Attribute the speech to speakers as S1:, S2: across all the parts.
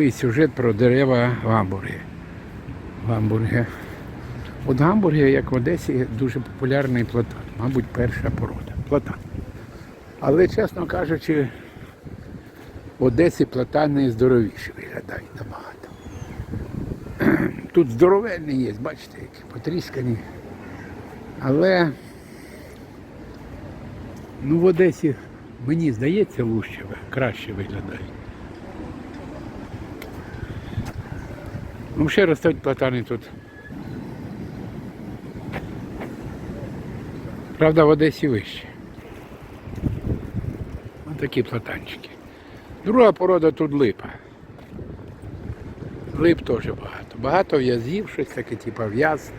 S1: І сюжет про дерева. В Гамбургі. От в Гамбургі, як в Одесі, дуже популярний платан. Мабуть, перша порода. Платан. Але, чесно кажучи, в Одесі платани здоровіші виглядають набагато. Тут здоровенні є, бачите, які потріскані. Але ну, в Одесі, мені здається, лучше, краще виглядають. Ну, ще ростуть платани тут. Правда, в Одесі вище. Ось такі платанчики. Друга порода тут липа. Лип теж багато. Багато в'язів, щось таке, типу в'яз.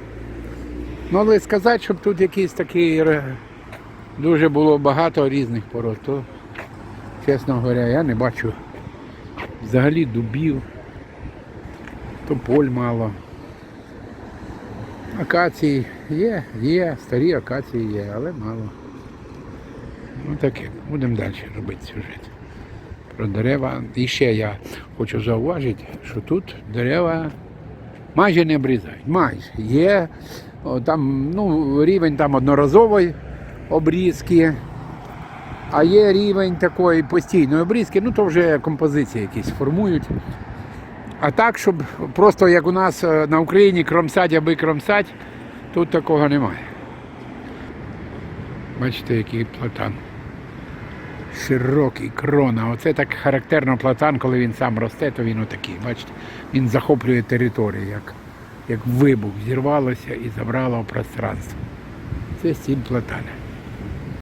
S1: Ну, але сказати, щоб тут якийсь такий дуже було багато різних пород, то, чесно говоря, я не бачу взагалі дубів. Тополь мало. Акації є, є, старі акації є, але мало. Ну таке, будемо далі робити сюжет. Про дерева. І ще я хочу зауважити, що тут дерева майже не обрізають. Майже. Є там, ну, рівень там одноразової обрізки, а є рівень такої постійної обрізки, ну то вже композиції якісь формують. А так, щоб просто як у нас е, на Україні кромсать, аби кромсать, тут такого немає. Бачите, який платан. Широкий крона. Оце так характерно платан, коли він сам росте, то він отакий. Бачите, він захоплює територію, як, як вибух, зірвалося і забрало пространство. Це стіль платана.